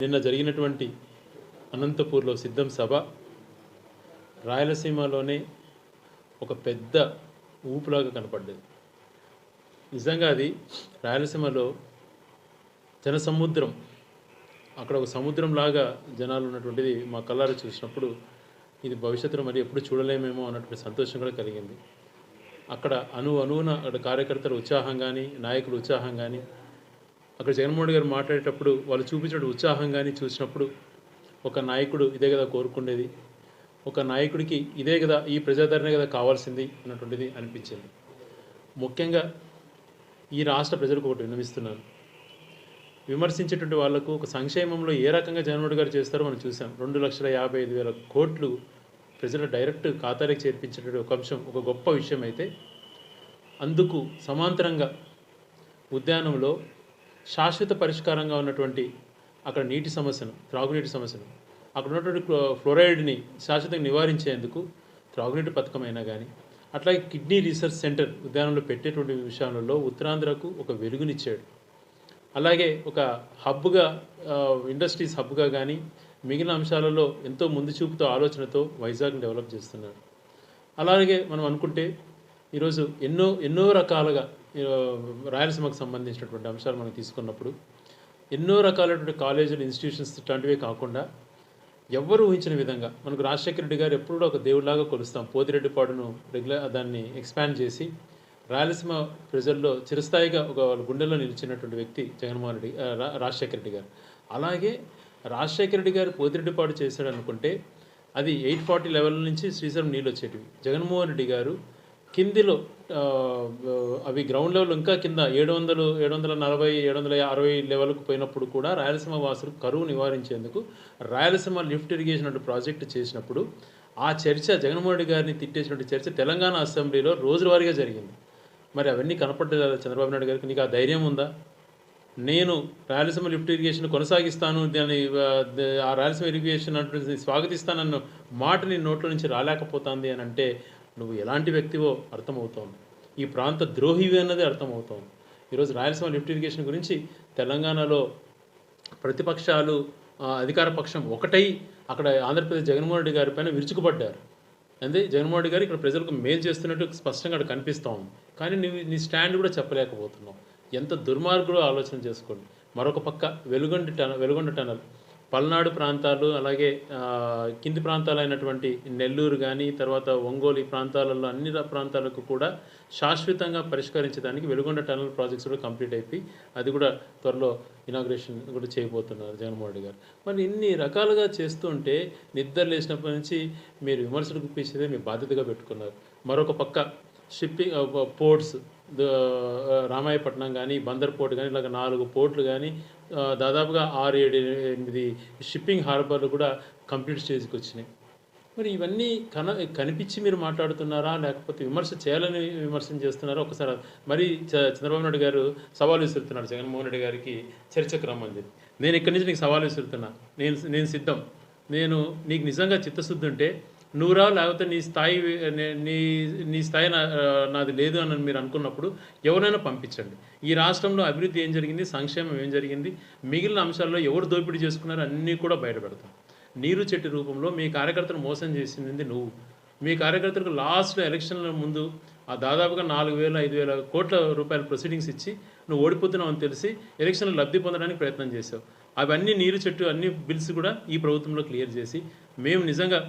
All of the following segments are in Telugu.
నిన్న జరిగినటువంటి అనంతపూర్లో సిద్ధం సభ రాయలసీమలోనే ఒక పెద్ద ఊపులాగా కనపడ్డది. నిజంగా అది రాయలసీమలో జనసముద్రం అక్కడ ఒక సముద్రం లాగా జనాలు ఉన్నటువంటిది మా కళ్ళారా చూసినప్పుడు ఇది భవిష్యత్తులో మరి ఎప్పుడు చూడలేమేమో అన్నటువంటి సంతోషం కూడా కలిగింది. అక్కడ అణు అణువున అక్కడ కార్యకర్తల ఉత్సాహం కానీ నాయకుల ఉత్సాహం కానీ అక్కడ జగన్మోహన్ గారు మాట్లాడేటప్పుడు వాళ్ళు చూపించిన ఉత్సాహం కానీ చూసినప్పుడు ఒక నాయకుడు ఇదే కదా కోరుకునేది ఒక నాయకుడికి ఇదే కదా ఈ ప్రజాదరణ కదా కావాల్సింది అన్నటువంటిది అనిపించింది. ముఖ్యంగా ఈ రాష్ట్ర ప్రజలకు ఒకటి విన్నవిస్తున్నాను. విమర్శించేటువంటి వాళ్ళకు ఒక సంక్షేమంలో ఏ రకంగా జగన్మోహన్ గారు చేస్తారో మనం చూసాం రెండు లక్షల యాభై ఐదు వేల కోట్లు ప్రజల డైరెక్ట్ ఖాతాలకు చేర్పించేటువంటి ఒక అంశం ఒక గొప్ప విషయం అయితే అందుకు సమాంతరంగా ఉద్యానంలో శాశ్వత పరిష్కారంగా ఉన్నటువంటి అక్కడ నీటి సమస్యను త్రాగునీటి సమస్యను అక్కడ ఉన్నటువంటి ఫ్లోరైడ్ని శాశ్వతంగా నివారించేందుకు త్రాగునీటి పథకమైనా కానీ అట్లాగే కిడ్నీ రీసెర్చ్ సెంటర్ ఉద్యానంలో పెట్టేటువంటి విషయాలలో ఉత్తరాంధ్రకు ఒక వెలుగునిచ్చాడు. అలాగే ఒక హబ్గా ఇండస్ట్రీస్ హబ్గా కానీ మిగిలిన అంశాలలో ఎంతో ముందు చూపుతో ఆలోచనతో వైజాగ్ని డెవలప్ చేస్తున్నాడు అలాగే మనం అనుకుంటే ఈరోజు ఎన్నో ఎన్నో రకాలుగా రాయలసీమకు సంబంధించినటువంటి అంశాలు మనం తీసుకున్నప్పుడు ఎన్నో రకాలైనటువంటి కాలేజీలు ఇన్స్టిట్యూషన్స్ ఇట్లాంటివే కాకుండా ఎవ్వరు ఊహించిన విధంగా మనకు రాజశేఖర రెడ్డి గారు ఎప్పుడూ ఒక దేవుడిలాగా కొలుస్తాం. పోతిరెడ్డిపాడును రెగ్యులర్ దాన్ని ఎక్స్పాండ్ చేసి రాయలసీమ ప్రజల్లో చిరస్థాయిగా ఒక వాళ్ళ గుండెల్లో నిలిచినటువంటి వ్యక్తి జగన్మోహన్ రెడ్డి రా- రాజశేఖర రెడ్డి గారు. అలాగే రాజశేఖర రెడ్డి గారు పోతిరెడ్డిపాడు చేశాడు అనుకుంటే అది ఎయిట్ ఫార్టీ లెవెల్ నుంచి శ్రీశైలం నీళ్ళు వచ్చేటివి. జగన్మోహన్ రెడ్డి గారు కిందిలో అవి గ్రౌండ్ లెవెల్ ఇంకా కింద ఏడు వందలు ఏడు వందల నలభై ఏడు వందల అరవై లెవెల్కు పోయినప్పుడు కూడా రాయలసీమ వాసులు కరువు నివారించేందుకు రాయలసీమ లిఫ్ట్ ఇరిగేషన్ అనే ప్రాజెక్టు చేసినప్పుడు ఆ చర్చ జగన్మోహన్ రెడ్డి గారిని తిట్టేసినటువంటి చర్చ తెలంగాణ అసెంబ్లీలో రోజువారీగా జరిగింది. మరి అవన్నీ కనపడ్డాయి చంద్రబాబు నాయుడు గారికి? నీకు ఆ ధైర్యం ఉందా? నేను రాయలసీమ లిఫ్ట్ ఇరిగేషన్ కొనసాగిస్తాను దాన్ని ఆ, ఆ రాయలసీమ ఇరిగేషన్ అంటే స్వాగతిస్తానన్న మాట నీ నోట్ల నుంచి రాలేకపోతుంది అని అంటే నువ్వు ఎలాంటి వ్యక్తివో అర్థమవుతోంది. ఈ ప్రాంత ద్రోహివి అన్నది అర్థమవుతోంది. ఈరోజు రాయలసీమ లిఫ్ట్ ఇరిగేషన్ గురించి తెలంగాణలో ప్రతిపక్షాలు అధికార పక్షం ఒకటై అక్కడ ఆంధ్రప్రదేశ్ జగన్మోహన్ రెడ్డి గారి పైన విరుచుకుపడ్డారు. అంతే జగన్మోహన్ రెడ్డి గారు ఇక్కడ ప్రజలకు మేలు చేస్తున్నట్టు స్పష్టంగా అక్కడ కనిపిస్తూ కానీ నువ్వు నీ స్టాండ్ కూడా చెప్పలేకపోతున్నావు. ఎంత దుర్మార్గుడో ఆలోచన చేసుకోండి. మరొక పక్క వెలుగొండ టనల్ వెలుగొండ టనల్ పల్నాడు ప్రాంతాలు అలాగే కింది ప్రాంతాలైనటువంటి నెల్లూరు కానీ తర్వాత ఒంగోలు ఈ ప్రాంతాలలో అన్ని ప్రాంతాలకు కూడా శాశ్వతంగా పరిష్కరించడానికి వెలుగొండ టనల్ ప్రాజెక్ట్స్ కూడా కంప్లీట్ అయిపోయి అది కూడా త్వరలో ఇనాగ్రేషన్ కూడా చేయబోతున్నారు జగన్మోహన్ రెడ్డి గారు. మరి ఇన్ని రకాలుగా చేస్తుంటే నిద్ర లేచినప్పటి నుంచి మీరు విమర్శలు గుప్పించేదే మీ బాధ్యతగా పెట్టుకున్నారు. మరొక పక్క షిప్పింగ్ పోర్ట్స్ రామాయపట్నం కానీ బందర్ పోర్ట్ కానీ ఇలాగ నాలుగు పోర్ట్లు కానీ దాదాపుగా ఆరు ఏడు ఎనిమిది షిప్పింగ్ హార్బర్లు కూడా కంప్లీట్ స్టేజ్కి వచ్చినాయి. మరి ఇవన్నీ కన కనిపించి మీరు మాట్లాడుతున్నారా? లేకపోతే విమర్శ చేయాలని విమర్శన చేస్తున్నారా? ఒకసారి మరి చంద్రబాబు నాయుడు గారు సవాలు విసురుతున్నాడు జగన్మోహన్ రెడ్డి గారికి చర్చకు రమ్మని నేను ఇక్కడి నుంచి నీకు సవాలు విసురుతున్నా. నేను నేను సిద్ధం. నేను నీకు నిజంగా చిత్తశుద్ధి ఉంటే నువ్వురా లేకపోతే నీ స్థాయి నీ నీ స్థాయి నా నాది లేదు అని మీరు అనుకున్నప్పుడు ఎవరైనా పంపించండి. ఈ రాష్ట్రంలో అభివృద్ధి ఏం జరిగింది సంక్షేమం ఏం జరిగింది మిగిలిన అంశాల్లో ఎవరు దోపిడీ చేసుకున్నారో అన్నీ కూడా బయటపెడతాం. నీరు చెట్టు రూపంలో మీ కార్యకర్తను మోసం చేసింది నువ్వు. మీ కార్యకర్తలకు లాస్ట్ ఎలక్షన్ల ముందు ఆ దాదాపుగా నాలుగు వేల ఐదు వేల కోట్ల రూపాయల ప్రొసీడింగ్స్ ఇచ్చి నువ్వు ఓడిపోతున్నావు అని తెలిసి ఎలక్షన్లు లబ్ధి పొందడానికి ప్రయత్నం చేసావు అవన్నీ నీరు చెట్టు అన్ని బిల్స్ కూడా ఈ ప్రభుత్వంలో క్లియర్ చేసి మేము నిజంగా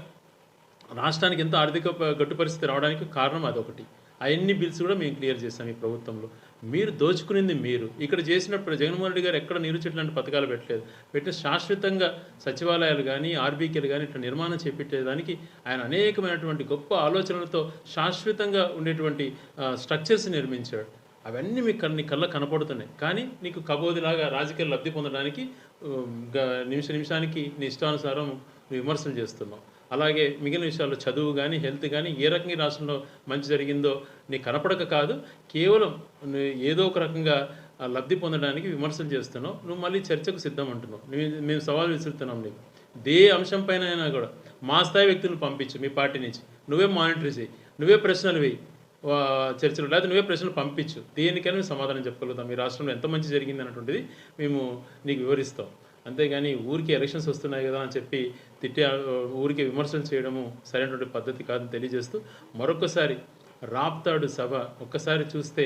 రాష్ట్రానికి ఎంతో ఆర్థిక గట్టు పరిస్థితి రావడానికి కారణం అదొకటి అవన్నీ బిల్స్ కూడా మేము క్లియర్ చేస్తాం ఈ ప్రభుత్వంలో. మీరు దోచుకునింది మీరు. ఇక్కడ చేసినప్పుడు జగన్మోహన్ రెడ్డి గారు ఎక్కడ నీరు చెట్లు లాంటి పథకాలు పెట్టలేదు. పెట్టిన శాశ్వతంగా సచివాలయాలు కానీ ఆర్బీకేలు కానీ ఇట్లా నిర్మాణం చేపట్టేదానికి ఆయన అనేకమైనటువంటి గొప్ప ఆలోచనలతో శాశ్వతంగా ఉండేటువంటి స్ట్రక్చర్స్ నిర్మించాడు. అవన్నీ మీకు కన్ని కళ్ళ కనపడుతున్నాయి. కానీ నీకు కబోదిలాగా రాజకీయ లబ్ధి పొందడానికి గ- నిమిష నిమిషానికి నీ ఇష్టానుసారం విమర్శలు చేస్తున్నావు అలాగే మిగిలిన విషయాల్లో చదువు కానీ హెల్త్ కానీ ఏ రకంగా ఈ రాష్ట్రంలో మంచి జరిగిందో నీకు కనపడక కాదు. కేవలం ఏదో ఒక రకంగా లబ్ధి పొందడానికి విమర్శలు చేస్తున్నావు. నువ్వు మళ్ళీ చర్చకు సిద్ధం అంటున్నావు. మేము సవాల్ విసురుతున్నాం నీకు. దే అంశం పైన అయినా కూడా మా స్థాయి వ్యక్తులను పంపించు మీ పార్టీ నుంచి. నువ్వే మానిటర్ చేయి నువ్వే ప్రశ్నలు వేయి. చర్చలు లేదా నువ్వే ప్రశ్నలు పంపించు. దేనికైనా మేము సమాధానం చెప్పగలుగుతాం. మీ రాష్ట్రంలో ఎంత మంచి జరిగింది అన్నటువంటిది మేము నీకు వివరిస్తాం. అంతేగాని ఊరికి ఎలక్షన్స్ వస్తున్నాయి కదా అని చెప్పి తిట్టే ఊరికి విమర్శలు చేయడము సరైనటువంటి పద్ధతి కాదని తెలియజేస్తూ మరొకసారి రాప్తాడు సభ ఒక్కసారి చూస్తే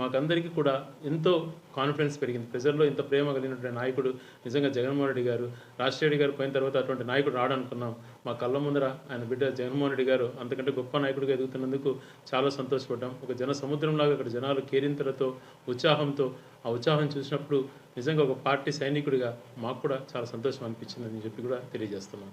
మాకందరికీ కూడా ఎంతో కాన్ఫిడెన్స్ పెరిగింది. ప్రజల్లో ఇంత ప్రేమ కలిగినటువంటి నాయకుడు నిజంగా జగన్మోహన్ రెడ్డి గారు రాజశేఖర రెడ్డి గారు పోయిన తర్వాత అటువంటి నాయకుడు రాడనుకున్నాం. మా కళ్ళ ముందర ఆయన బిడ్డ జగన్మోహన్ రెడ్డి గారు అంతకంటే గొప్ప నాయకుడిగా ఎదుగుతున్నందుకు చాలా సంతోషపడ్డాం. ఒక జన సముద్రంలాగా అక్కడ జనాలు కేరింతలతో ఉత్సాహంతో ఆ ఉత్సాహం చూసినప్పుడు నిజంగా ఒక పార్టీ సైనికుడిగా మాకు కూడా చాలా సంతోషం అనిపించిందని చెప్పి కూడా తెలియజేస్తున్నాం.